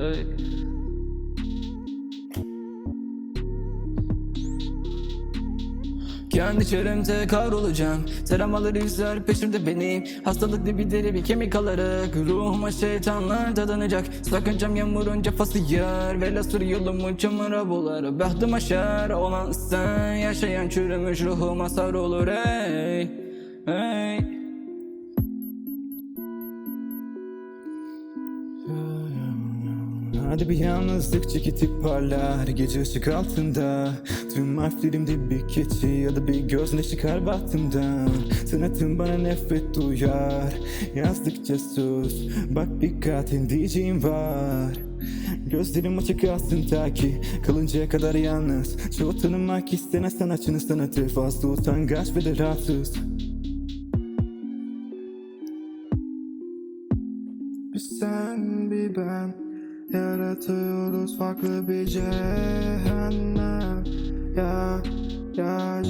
Hey. Kendi çevremde kahrolacağım Selam alır izler peşimde benim. Hastalıklı bir deri bir kemik alarak Ruhuma şeytanlar dadanacak. Sakıncam yağmurun cefası yer. Velhasır yolumu çamura bular Bahtım aşar. Olan sen Yaşayan çürümüş ruhuma sarılır hey Hey Hadi bir yalnızlık çekitip parlar Gece ışık altında. Tüm harflerimde bir keçi Ya da bir göz ne çıkar bahtımdan Sanatım bana nefret duyar. Yazdıkça sus Bak bir katil diyeceğim var. Gözlerim açık aslında ki Kalıncaya kadar yalnız. Çoğu tanımak istenen sanatçının sanatı. Fazla utangaç ve de rahatsız. Bir sen bir ben Yaratıyoruz farklı bir cehennem. Ya, ya